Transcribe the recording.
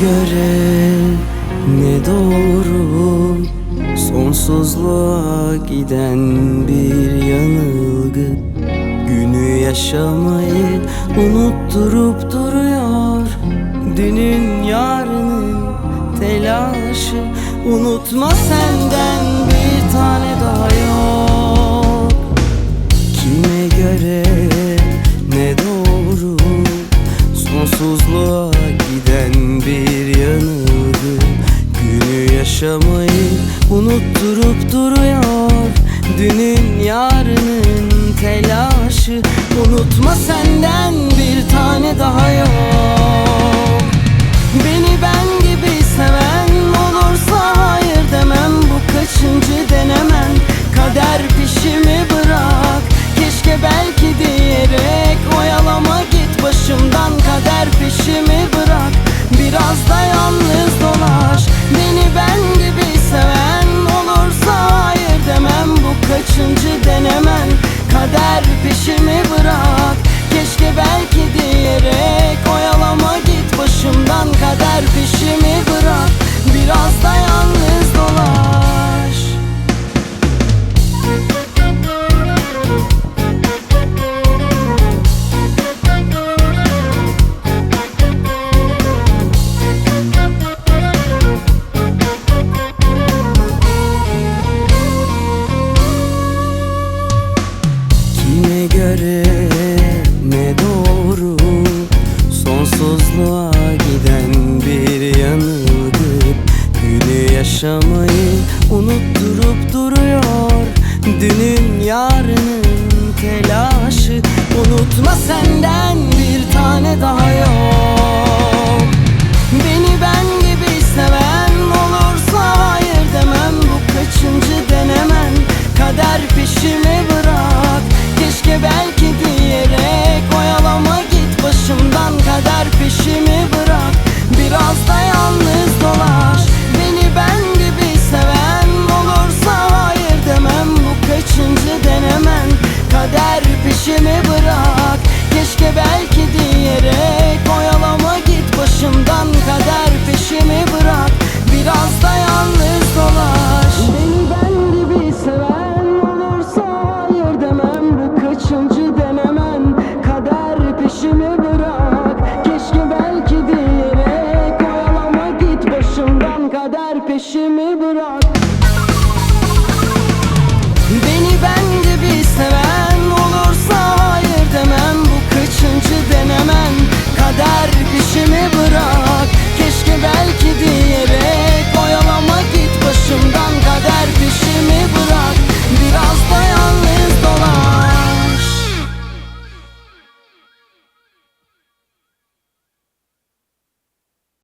göre ne doğru? Sonsuzluğa giden bir yanılgı. Günü yaşamayı unutturup duruyor. Dünün yarının telaşı Unutma senden bir tane daha yok. Kime göre ne doğru? Sonsuzluğa giden bir yanılgı Günü yaşamayı unutturup duruyor. Dünün yarının telaşı. Unutma senden bir tane daha yok yaşamayı unutturup duruyor. Dünün yarının telaşı. Unutma senden bir tane daha yok